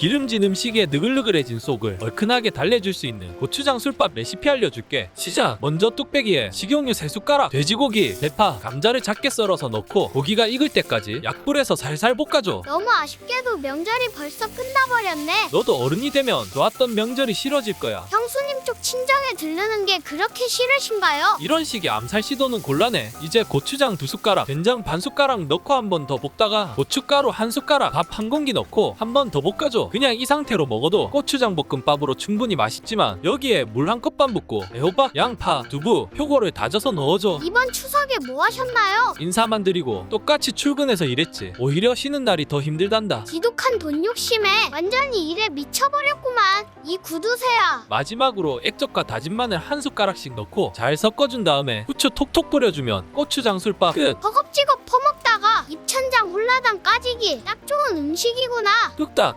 기름진 음식에 느글느글해진 속을 얼큰하게 달래줄 수 있는 고추장 술밥 레시피 알려줄게. 시작! 먼저 뚝배기에 식용유 3숟가락, 돼지고기, 대파, 감자를 작게 썰어서 넣고 고기가 익을 때까지 약불에서 살살 볶아줘. 너무 아쉽게도 명절이 벌써 끝나버렸네. 너도 어른이 되면 좋았던 명절이 싫어질 거야. 친정에 들르는 게 그렇게 싫으신가요? 이런 식의 암살 시도는 곤란해. 이제 고추장 두 숟가락, 된장 반 숟가락 넣고 한 번 더 볶다가 고춧가루 한 숟가락, 밥 한 공기 넣고 한 번 더 볶아줘. 그냥 이 상태로 먹어도 고추장 볶음밥으로 충분히 맛있지만 여기에 물 한 컵 반 붓고 애호박, 양파, 두부, 표고를 다져서 넣어줘. 이번 추석에 뭐 하셨나요? 인사만 드리고 똑같이 출근해서 일했지. 오히려 쉬는 날이 더 힘들단다. 지독한 돈 욕심에 완전히 일에 미쳐버렸구만. 이 구두쇠야. 마지막으로 액 젓과 다진 마늘 한 숟가락씩 넣고 잘 섞어준 다음에 후추 톡톡 뿌려주면 고추장 술밥 끝. 허겁지겁 퍼먹다가 입천장 홀라당 까지기 딱 좋은 음식이구나. 뚝딱